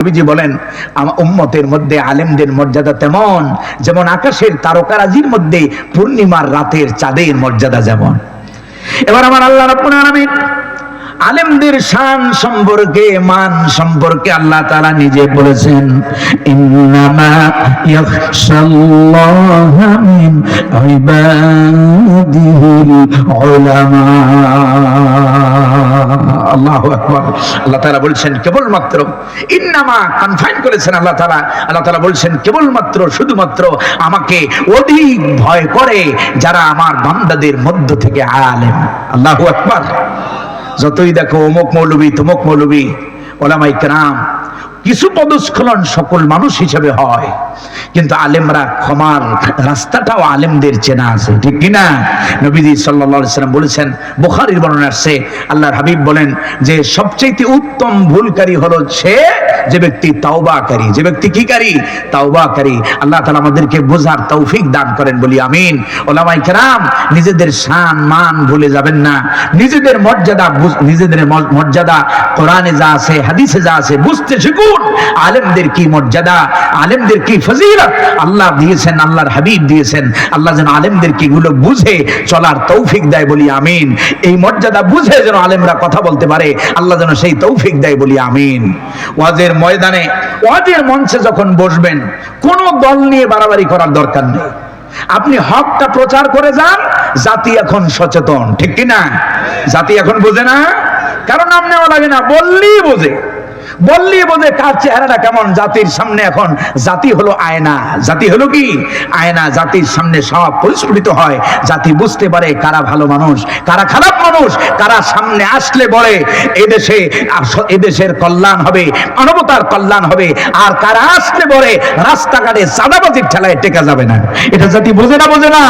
নবীজি বলেন উম্মতের মধ্যে আলেমদের মর্যাদা তেমন, যেমন আকাশের তারকারাজির মধ্যে পূর্ণিমার রাতের চাঁদের মর্যাদা যেমন। এবার আমার আল্লাহ রাব্বুল আলামিন আলেমদের শান সম্পর্কে, মান সম্পর্কে আল্লাহ তাআলা নিজে বলেছেন আল্লাহু আল্লাহ কেবলমাত্র, ইন্নামা কনফাইন করেছেন আল্লাহ কেবলমাত্র, শুধুমাত্র আমাকে অধিক ভয় করে যারা আমার বান্দাদের মধ্য থেকে আলেম। আল্লাহু আকবার। যতই দেখো অমুক মৌলবী তমুক মৌলবী ওলামাই কেরাম কিছু পদস্খলন সকল মানুষ হিসেবে হয়। কিন্তু আলেমরা ক্ষমার রাস্তাটাও আলেমদের চেনা আছে, ঠিক কিনা? নবীজি সাল্লাল্লাহু সাল্লাম বলেছেন, বুখারীর বর্ণনা আসছে, আল্লাহর হাবিব বলেন যে সবচেয়ে উত্তম ভুলকারী হলো সে যে ব্যক্তি তাওবাকারী। যে ব্যক্তি কি কারী? তাওবাকারী। আল্লাহ তাআলা আমাদেরকে বোঝার তৌফিক দান করেন, বলি আমিন। ওলামাই কেরাম, নিজেদের শান, মান ভুলে যাবেন না। নিজেদের মর্যাদা নিজেদের মর্যাদা কোরআনে যা আছে, হাদিসে যা আছে, বুঝতে শিখুন। আলেমদের কি মর্যাদা? আলেমদের কি ফজিলত? আল্লাহ দিয়েছেন, আল্লাহর হাবিব দিয়েছেন। আল্লাহ যেন আলেমদের কি গুলো বুঝে, চলার তৌফিক দেয় বলি আমিন। এই মর্যাদা বুঝে যেন আলেমরা কথা বলতে পারে, আল্লাহ যেন সেই তৌফিক দেয় বলি আমিন। ওয়াজের ময়দানে, ওয়াজের মঞ্চে যখন বসবেন, কোনো দল নিয়ে বাড়াবাড়ি করার দরকার নেই। আপনি হকটা প্রচার করে যান, জাতি এখন সচেতন, ঠিক কি না জাতি এখন বোঝে না? কারণ নাম নেওয়া লাগে না, বললেই বোঝে। বললেই বোঝে কার চেহারাটা কেমন জাতির সামনে এখন। জাতি হলো আয়না। জাতি হলো কি? আয়না জাতির সামনে সব পরিস্ফুটিত হয়। জাতি বুঝতে পারে কারা ভালো মানুষ, কারা খারাপ মানুষ, কারা সামনে আসলে বলে, এদেশে এদেশের কল্যাণ হবে, মানবতার কল্যাণ হবে, আর কারা আসলে বলে, রাস্তাঘাটে চাঁদাবাজির ঠেলায় টেকা যাবে না। এটা জাতি বোঝে না বোঝে না?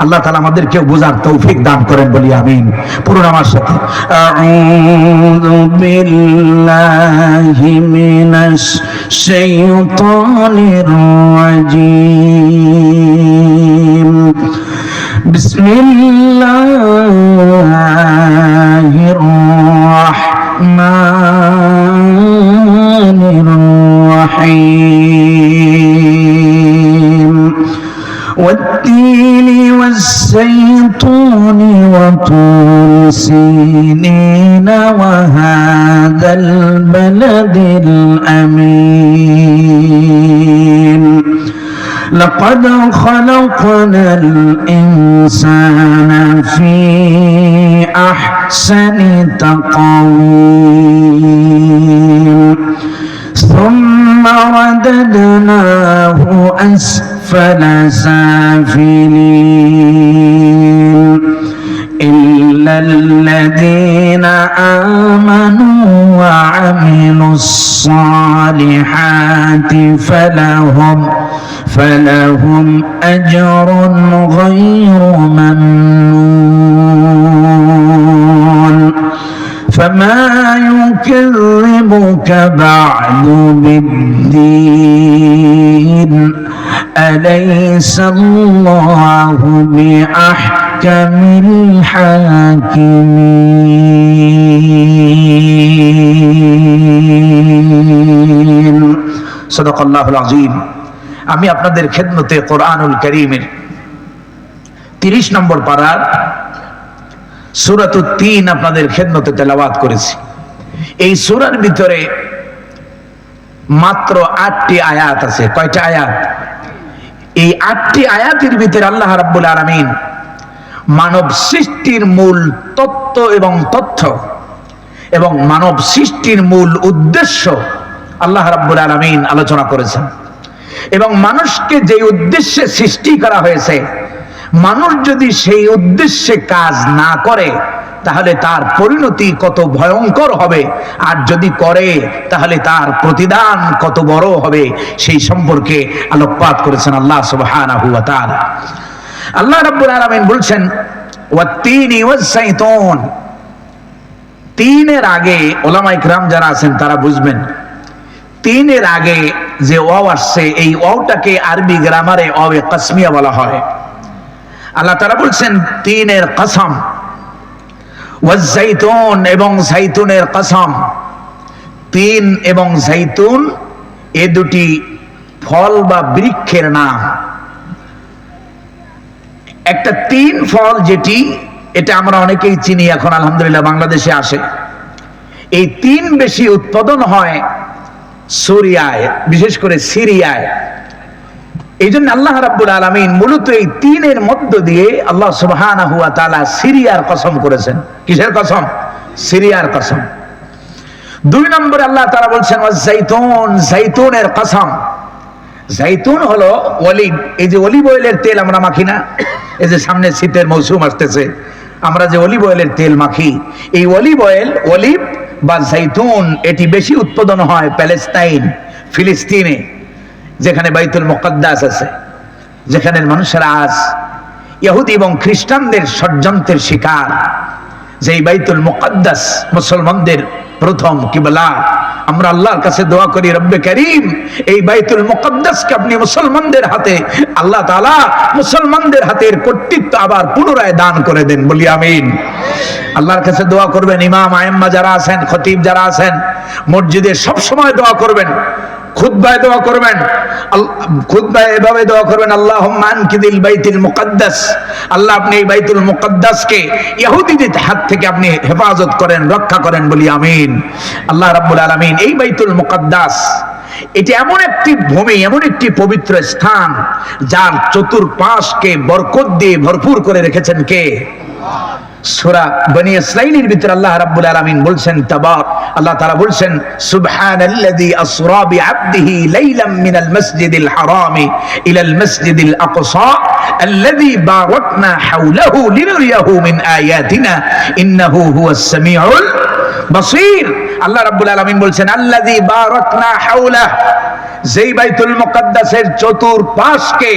আল্লাহ তালা আমাদেরকে বোঝার তৌফিক দান করেন বলি আমিন পুরো আমার সাথে আউযু বিল্লাহি মিনাশ শাইতানির রাজিম বিসমিল্লাহির রাহমানির রাহিম والتين والزيتون وطور سينين وهذا البلد الأمين. لقد خلقنا الإنسان في أحسن تقويم. ثم رددناه أسفل سافلين إلا الذين آمنوا وعملوا الصالحات فلهم فلهم أجر غير ممنون فما يكذبك بعد بالدين أليس الله بأحكم الحاكمين صدق الله العظيم আমি আপনাদের খেদমতে কোরআনুল করিমের তিরিশ নম্বর পাড়ার সুরাত তিন আপনাদের খেদমতে তেলাওয়াত করেছি এই সুরার ভিতরে মাত্র আটটি আয়াত আছে কয়টা আয়াত এই আটটি আয়াতের ভিতরে আল্লাহ রাব্বুল আলামিন মানব সৃষ্টির মূল তত্ত্ব এবং তথ্য এবং মানব সৃষ্টির মূল উদ্দেশ্য আল্লাহ রাব্বুল আলামিন আলোচনা করেছেন। এবং মানুষকে যে উদ্দেশ্যে সৃষ্টি করা হয়েছে, মানুষ যদি সেই উদ্দেশ্যে কাজ না করে তাহলে তার পরিণতি কত ভয়ঙ্কর হবে। আর যদি করে, তাহলে তার প্রতিদান কত বড় হবে। সেই সম্পর্কে আলোকপাত করেছেন আল্লাহ তাআলা। আল্লাহ রাব্বুল আলামিন বলছেন, ওয়াত্তিনি ওয়াস-সাইতুন তিনের আগে ওলামা ইকরাম যারা আছেন, তারা বুঝবেন, তিনের আগে যে ওয়াও আসছে, এই ওয়াওটাকে আরবি গ্রামারে ওয়াবে কাসমিয়া বলা হয়। আল্লাহ তারা বলছেন, তিনের কসম এবং জাইতুনের কসম। তিন এবং জাইতুন এ দুটি ফল বা বৃক্ষের নাম। একটা তিন ফল যেটি, এটা আমরা অনেকেই চিনি, এখন আলহামদুলিল্লাহ বাংলাদেশে আসে। এই তিন বেশি উৎপাদন হয় সুরিয়ায়, বিশেষ করে সিরিয়ায়। এই জন্য আল্লাহ রাব্বুল আলমিন মূলত এই তিনের মধ্য দিয়ে আল্লাহ সুবহানাহু ওয়া তাআলা সিরিয়ার কসম করেছেন। কিসের কসম? সিরিয়ার কসম। দুই নম্বরে আল্লাহ তারা বলছেন জাইতুন জাইতুনের কসম। জাইতুন হলো অলিভ এই যে অলিভ অয়েলের তেল আমরা মাখি না। এই যে সামনে শীতের মৌসুম আসতেছে, আমরা যে অলিভ অয়েলের তেল মাখি। এই অলিভ অয়েল অলিভ বা জাইতুন এটি বেশি উৎপাদন হয় প্যালেস্তাইন, ফিলিস্তিনে। যেখানে বাইতুল মুকদ্দাস আছে, যেখানে মানুষেরা আজ ইহুদি এবং খ্রিস্টানদের ষড়যন্ত্রের শিকার। যে বাইতুল মুকদ্দাস মুসলমানদের প্রথম কিবলা। আমরা আল্লাহর কাছে দোয়া করি, রব্বে করিম, এই বাইতুল মুকদ্দাসকে আপনি মুসলমানদের হাতে, আল্লাহ তাআলা মুসলমানদের হাতের কর্তৃত্ব আবার পুনরায় দান করে দেন। বলি আমিন। আল্লাহর কাছে দোয়া করবেন, ইমাম আয়েম্মা যারা আছেন, খতিব যারা আছেন, মসজিদে সব সময় দোয়া করবেন। হাত থেকে আপনি হেফাজত করেন, রক্ষা করেন বলি আমিন। আল্লাহ রাব্বুল আলামিন এই বাইতুল মুকদ্দাস, এটি এমন একটি ভূমি, এমন একটি পবিত্র স্থান, যার চতুর্পাশকে বরকত দিয়ে ভরপুর করে রেখেছেন কে? সূরা বনি ইসরাঈলের ভিতরে আল্লাহ রাব্বুল আলামিন বলছেন তাবাক আল্লাহ তাআলা বলছেন সুবহানাল্লাযী আসরা বিআবদিহি লাইলাম মিনাল মাসজিদিল হারাম ইলাল মাসজিদিল আকসা الذي باركنا حوله لنريه من آياتنا إنه هو السميع البصير আল্লাহ রাব্বুল আলামিন বলছেন আল্লাযী বারাকনা হাওলা যেই বাইতুল মুকদ্দাসের চতুর্পাশকে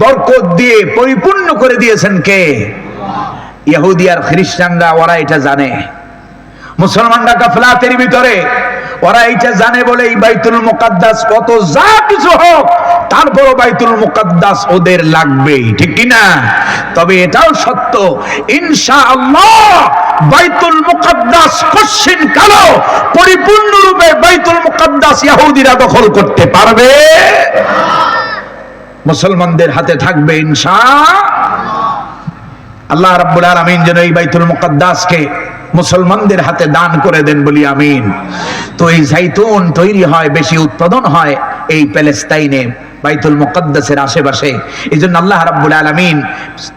বরকত দিয়ে পরিপূর্ণ করে দিয়েছেন কে ইহুদি আর খ্রিস্টানরা, ওরা এটা জানে। মুসলমানরা গাফলাতের ভিতরে, ওরা এইটা জানে বলে এই বাইতুল মুকাদ্দাস কত যা কিছু হোক, তারপরও বাইতুল মুকাদ্দাস ওদের লাগবেই ঠিক কি না? তবে এটাও সত্য, ইনশাআল্লাহ বাইতুল মুকাদ্দাস কশ্চিন কালো পরিপূর্ণরূপে বাইতুল মুকাদ্দাস ইহুদিরা দখল করতে পারবে। মুসলমানদের হাতে থাকবে ইনশা আল্লাহ রাব্বুল আলামিন যেন এই বাইতুল মুকদ্দাসকে মুসলমানদের হাতে দান করে দেন বলি আমিন। তো এই জাইতুন তৈরি হয়, বেশি উৎপাদন হয় এই প্যালেস্তাইনে। বাইতুল মুকদ্দাসের আশেপাশে। এই জন্য আল্লাহ রাব্বুল আলামিন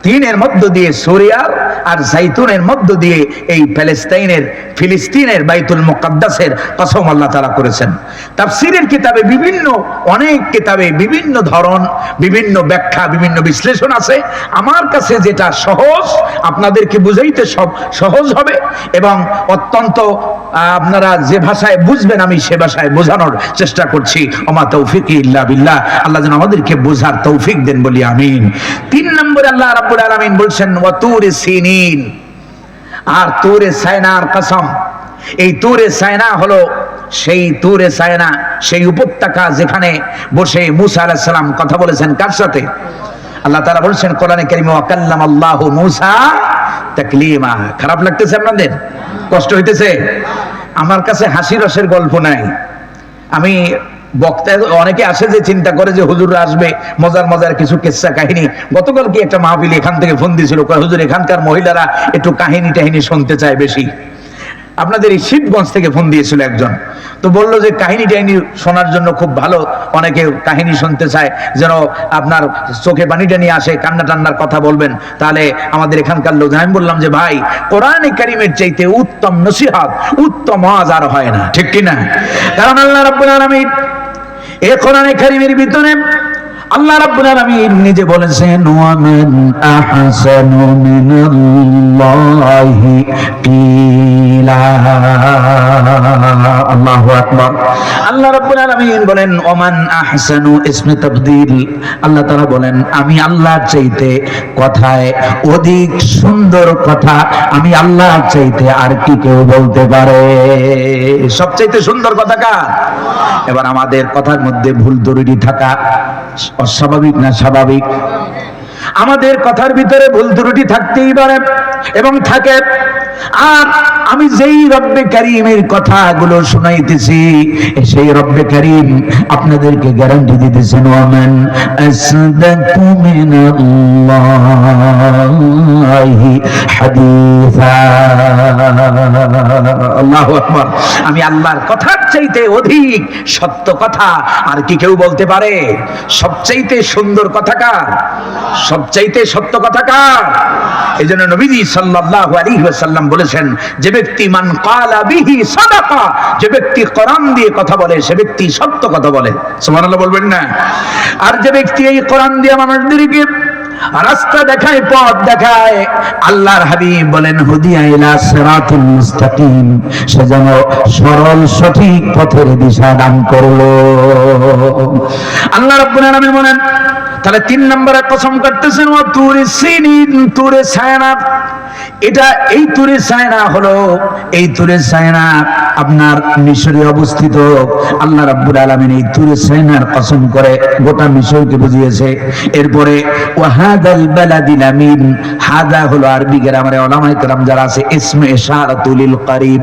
তিনের মধ্য দিয়ে সুরিয়ার আর জাইতুনের মধ্য দিয়ে এই প্যালেস্তাইনের ফিলিস্তিনের বাইতুল মুকদ্দাসের কসম আল্লাহ তাআলা করেছেন। তাফসীরের কিতাবে বিভিন্ন, অনেক কিতাবে বিভিন্ন ধরন, বিভিন্ন ব্যাখ্যা, বিভিন্ন বিশ্লেষণ আছে। আমার কাছে যেটা সহজ, আপনাদেরকে বুঝাইতে সব সহজ হবে এবং অত্যন্ত আপনারা যে ভাষায় বুঝবেন, আমি সে ভাষায় বোঝানোর চেষ্টা করছি। ওমা তৌফিক ইল্লা বিল্লাহ। আল্লাহ যেন আমাদেরকে বোঝার তৌফিক দেন বলি, আমিন। তিন নম্বরে আল্লাহ রাব্বুল আলামিন বলছেন ওয়াতুর সিনিন। আর তুরে সায়নার কসম। এই তুরে সায়না হলো সেই তুরে সায়না, সেই উপত্যকা যেখানে বসে মুসা আলাইহিস সালাম কথা বলেছেন কার সাথে? আল্লাহ তাআলা বলছেন, কোরআনে কারিমে ওয়াকাল্লাম আল্লাহু মুসা তাকলিমা, খারাপ লাগতেছে আপনাদের? কষ্ট হইতেছে? আমার কাছে হাসি রসের গল্প নাই। আমি বক্তা অনেকে আসে যে চিন্তা করে যে হুজুর আসবে, মজার মজার কিছু কেসা কাহিনী। গতকাল কি একটা মাহবিল এখান থেকে ফোন দিয়েছিল হুজুর, এখানকার মহিলারা একটু কাহিনী টাহিনী শুনতে চায় বেশি। আপনাদের এই শিবগঞ্জ থেকে ফোন দিয়েছিল একজন। তো বলল যে, কাহিনী টাহিনী শোনার জন্য খুব ভালো। অনেকে কাহিনী শুনতে চায়, যেন আপনার চোখে পানি টানি আসে, কান্না টান্নার কথা বলবেন। তাহলে আমাদের এখানকার লোক, আমি বললাম যে, ভাই, কোরআনে কারিমের চাইতে উত্তম নসিহত, উত্তম আজ আর হয় না। ঠিক কি না কারণ আল্লাহ রাব্বুল আলামিন এই কোরআনে কারিমের ভিতরে আল্লাহ রাব্বুল আলামিন নিজে বলেছেন ওয়ামান আহসানু মিনাল্লাহি কিলা আল্লাহু আকবার। আল্লাহ রাব্বুল আলামিন বলেন, ওমান আহসানু ইসমে তাবদীল। আল্লাহ তাআলা বলেন, আমি আল্লাহর চাইতে কথায় অধিক সুন্দর কথা আমি আল্লাহর চাইতে আর কি কেউ বলতে পারে। সবচাইতে সুন্দর কথা কার? এবার আমাদের কথার মধ্যে ভুল ত্রুটি থাকা অস্বাভাবিক না স্বাভাবিক? আমাদের কথার ভিতরে ভুল ত্রুটি থাকতেই পারে এবং থাকে আর আমি যেই রব্বে কারিমের কথাগুলো শোনাইতেছি সেই রব্বে কারিম আপনাদেরকে গ্যারান্টি দিতেছেন আকবার। আমি আল্লাহর কথার চাইতে অধিক সত্য কথা আর কি কেউ বলতে পারে? সবচাইতে সুন্দর কথা কার? সবচাইতে সত্য কথা কার? এই জন্য নবীজি সাল্লাল্লাহু আলাইহি ওয়াসাল্লাম বলেছেন, যে ব্যক্তি মান কালা বিহি সাদাকা, যে ব্যক্তি কোরআন দিয়ে কথা বলে, সে ব্যক্তি সত্য কথা বলে। সুবহানাল্লাহ বলবেন না? আর যে ব্যক্তি এই কোরআন দিয়ে মানুষদেরকে রাস্তা দেখায়, পথ দেখায়, আল্লাহর হাবিব বলেন, হুদিয়া ইলা সিরাতুল মুস্তাকিম, সে যেন সরল সঠিক পথের দিশা দান করল। আল্লাহ রাব্বুল আলামিন বলেন তাহলে তিন নম্বরে কসম করতেছেন, ও তুরে সিনিন, তুরে সায়না। এটা এই তুরে সায়না হলো, এই তুরে সায়না আপনার মিশরে অবস্থিত। আল্লাহ রাব্বুল আলামিন এই তুরে সায়নার কসম করে গোটা মিশরকে বুঝিয়েছে। এরপরে ওয়াহাদাল বালাদিল আমিন হাদা হলো আরবি গ্রামারে ওলামায়ে কেরাম যারা আছে, ইসমে ইশারাতুল করিব।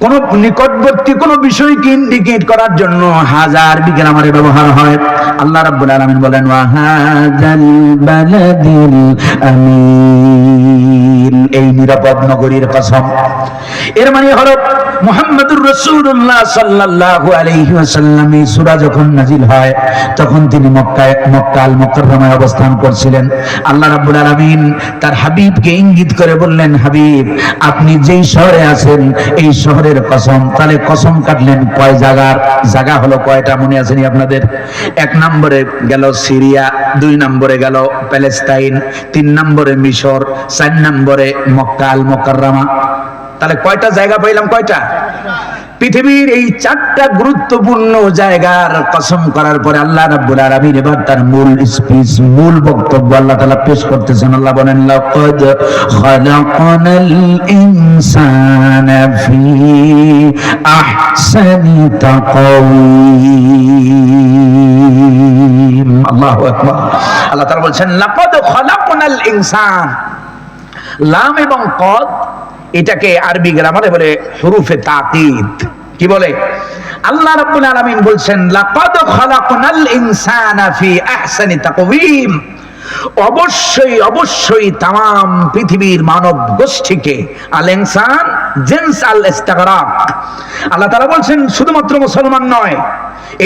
কোন নিকটবর্তী কোন বিষয়কে ইন্ডিকেট করার জন্য হাজার বিগ্রামারে ব্যবহার হয়। আল্লাহ রাব্বুল আলামিন বলেন ওয়াহাদাল বালাদিল আমিন। এই নিরাপদ নগরীর কসম। এর মানে হলো, মুহাম্মদুর এই যখন নাজিল হয়, তখন তিনি মক্কায়, মক্কা আল অবস্থান করছিলেন। আল্লাহ তার হাবিবকে ইঙ্গিত করে বললেন, হাবিব, আপনি যেই শহরে আছেন, এই শহরের কসম, তাহলে কসম কাটলেন কয় জায়গার জায়গা হলো কয়টা? মনে আছেনি আপনাদের? এক নম্বরে গেল সিরিয়া, দুই নম্বরে গেল প্যালেস্তাইন, তিন নম্বরে মিশর, চার নম্বরে মক্কা আল মুকাররমা তাহলে কয়টা জায়গা পাইলাম, কয়টা? পৃথিবীর এই চারটা গুরুত্বপূর্ণ জায়গার কসম করার পরে আল্লাহ রাব্বুল আলামিন এবার তার মূল স্পিচ মূল বক্তব্য আল্লাহ তাআলা পেশ করতেছেন। আল্লাহ বলেন, লাকাদ খালাকনাল ইনসানা ফি আহসানি তাকওয়িম। আল্লাহু আকবার। আল্লাহ তাআলা বলছেন, লাকাদ খালাকনাল ইনসান। লাম এবং কদ এটাকে আরবি গ্রামারে বলে হুরুফে তাকিদ কি বলে? আল্লাহ রাব্বুল আলামিন বলছেন, লাকাদ খালাকনাল ইনসানা ফি আহসানি তাকওয়িম। অবশ্যই অবশ্যই তাম পৃথিবীর মানব গোষ্ঠীকে, আল ইনসান, জেন্স, আল ইস্তাগরাক। আল্লাহ তাআলা বলছেন, শুধুমাত্র মুসলমান নয়,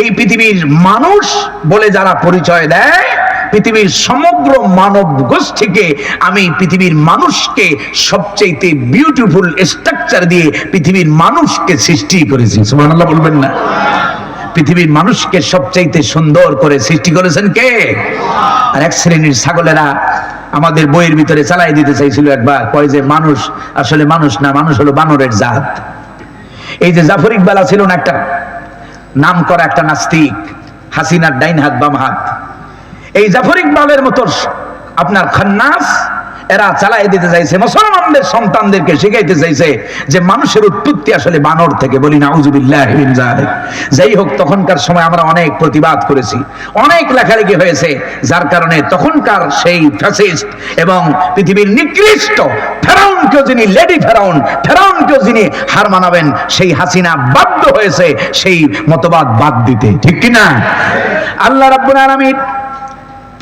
এই পৃথিবীর মানুষ বলে যারা পরিচয় দেয় পৃথিবীর সমগ্র মানব গোষ্ঠীকে আমি পৃথিবীর মানুষকে সবচেয়ে বিউটিফুল স্ট্রাকচার দিয়ে পৃথিবীর মানুষকে সৃষ্টি করেছি। সুবহানাল্লাহ বলবেন না। পৃথিবীর মানুষকে সবচাইতে সুন্দর করে সৃষ্টি করেছেন কে? আর এক শ্রেণির ছাগলেরা আমাদের বইয়ের ভিতরে চালাই দিতে চাইছিল একবার, কয় যে মানুষ, আসলে মানুষ না, মানুষ হলো বানরের জাত। এই যে জাফর ইকবালা ছিল না একটা, নাম করা একটা নাস্তিক, হাসিনার ডাইন হাত, বাম হাত। এই জাফর ইকবালের মতো আপনার খান্নাস, এরা চালাই দিতে চাইছে, মুসলমানদের সন্তানদেরকে শিখাইতে চাইছে যে মানুষের উৎপত্তি আসলে বানর থেকে, বলি না উজুবিল্লাহ যাই হোক, তখনকার সময় আমরা অনেক প্রতিবাদ করেছি। অনেক লেখালেখি হয়েছে, যার কারণে তখনকার সেই ফ্যাসিস্ট এবং পৃথিবীর নিকৃষ্ট ফেরাউনকেও যিনি লেডি ফেরাউন, ফেরাউনকেও যিনি হার মানাবেন, সেই হাসিনা বাধ্য হয়েছে সেই মতবাদ বাদ দিতে। ঠিক কিনা? আল্লাহ রাব্বুল আলামিন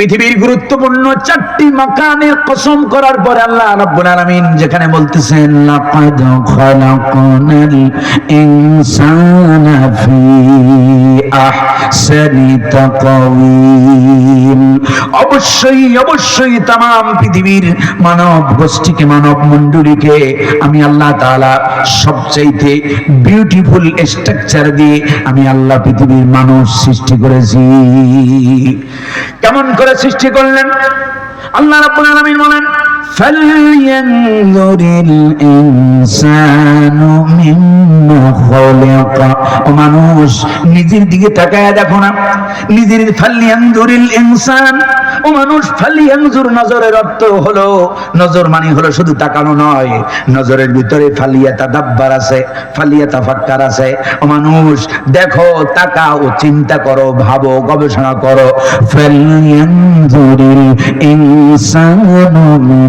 পৃথিবীর গুরুত্বপূর্ণ চারটি মাকানের কসম করার পর আল্লাহ রাব্বুল আলামিন যেখানে বলতেছেন, লাকাদ খালাকনাল ইনসানা ফি আহসানি তাকওয়িম। অবশ্যই অবশ্যই তাম পৃথিবীর মানব গোষ্ঠীকে, মানব মণ্ডলীকে আমি আল্লাহ তাআলা সবচাইতে বিউটিফুল স্ট্রাকচার দিয়ে আমি আল্লাহ পৃথিবীর মানুষ সৃষ্টি করেছি। কেমন করে সৃষ্টি করলেন। আল্লাহ রাব্বুল আলামিন বলেন فلينظر الإنسان مما خلق ও মানুষ নিজের দিকে তাকায় দেখো না নিজের ফালিয়ানজুরিল ইনসান ও মানুষ ফালিয়ানজুর নজরের অর্থ হলো নজর মানে হলো শুধু তাকানো নয় নজরের ভিতরে ফালিয়াতা দাব্বার আছে ফালিয়াতা ফাক্কার আছে ও মানুষ দেখো তাকাও চিন্তা করো ভাবো গবেষণা করো ফালিয়ানজুরিল ইনসানু মিম্মা খুলিক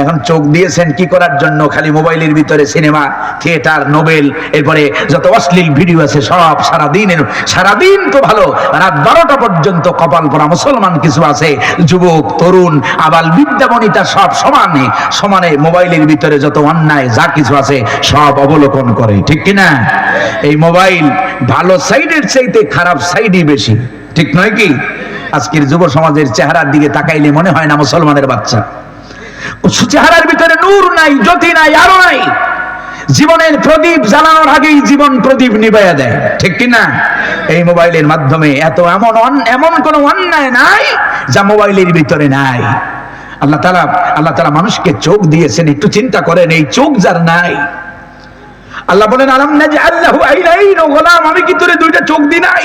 এখন চোখ দিয়েছেন কি করার জন্য? খালি মোবাইলের ভিতরে সিনেমা, থিয়েটার, নোবেল, এরপরে যত অশ্লীল ভিডিও আছে, সব সারা দিনের সারাদিন তো ভালো। রাত বারোটা পর্যন্ত কপাল পরা মুসলমান কিছু আছে, যুবক, তরুণ, আবাল বিদ্যামণিতা সব সমানে সমানে মোবাইলের ভিতরে যত অন্যায়, যা কিছু আছে, সব অবলোকন করে, ঠিক কিনা এই মোবাইল ভালো সাইডের চাইতে খারাপ সাইডই বেশি, ঠিক নয় কি? আজকের যুব সমাজের চেহারার দিকে তাকাইলে মনে হয় না মুসলমানের বাচ্চা। চেহারার ভিতরে নূর নাই, জ্যোতি নাই, আলো নাই। জীবনের প্রদীপ জ্বালানোর আগেই জীবন প্রদীপ নিবাইয়া দেয়। ঠিক কি না এই মোবাইলের মাধ্যমে এত এমন এমন কোন অন্যায় নাই যা মোবাইলের ভিতরে নাই। আল্লাহ তালা আল্লাহ তালা মানুষকে চোখ দিয়েছেন, একটু চিন্তা করেন, এই চোখ যার নাই। আল্লাহ বলেন, আলাম না যে আল্লাহ আমি কি তোরে দুইটা চোখ দি নাই?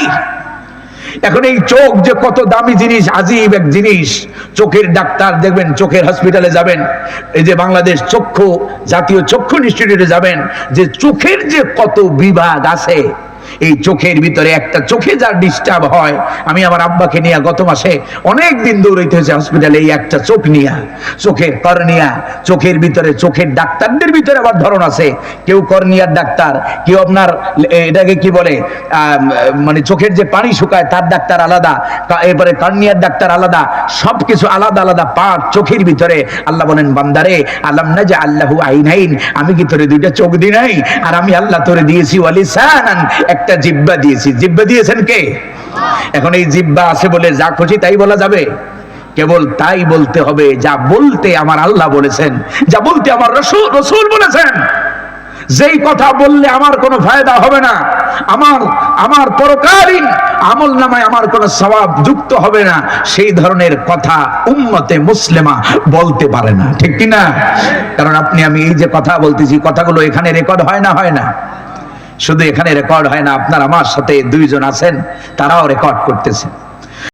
এখন এই চোখ যে কত দামি জিনিস, আজীব এক জিনিস। চোখের ডাক্তার দেখবেন, চোখের হসপিটালে যাবেন। এই যে বাংলাদেশ চক্ষু, জাতীয় চক্ষু ইনস্টিটিউটে যাবেন, যে চোখের যে কত বিভাগ আছে এই চোখের ভিতরে একটা চোখে যার ডিস্টার্ব হয়, আমি আমার আব্বাকে নিয়ে গত মাসে অনেক দিন দৌড়াইতে হয়েছে হসপিটালে এই একটা চোখ নিয়া, চোখের কর্নিয়া চোখের ভিতরে চোখের ডাক্তারদের ভিতরে আবার ধরন আছে। কেউ কর্নিয়ার ডাক্তার, কেউ আপনার এটাকে কি বলে মানে চোখের যে পানি শুকায় তার ডাক্তার আলাদা এরপরে কর্নিয়ার ডাক্তার আলাদা, সবকিছু আলাদা আলাদা পার্ট চোখের ভিতরে। আল্লাহ বলেন, বান্দারে, আলাম না যে আল্লাহু আইন আমি কি তোরে দুইটা চোখ দি নাই? আর আমি আল্লাহ তোরে দিয়েছি ওয়ালিসানান, একটা জিব্বা দিয়েছি। জিব্বা দিয়েছেন কে? এখন এই জিব্বা আছে বলে যা খুশি তাই বলা যাবে। কেবল তাই বলতে হবে, যা বলতে আমার আল্লাহ বলেছেন, যা বলতে আমার রসুল রসুল বলেছেন। যেই কথা বললে আমার কোনো ফায়দা হবে না, আমার আমার পরকালীন আমল নামায় আমার কোনো স্বভাব যুক্ত হবে না, সেই ধরনের কথা উম্মতে মুসলিমা বলতে পারে না। ঠিক কি না কারণ আপনি, আমি এই যে কথা বলতেছি, কথাগুলো এখানে রেকর্ড হয় না হয় না। শুধু এখানে রেকর্ড হয় না আপনার আমার সাথে দুইজন আছেন তারাও রেকর্ড করতেছেন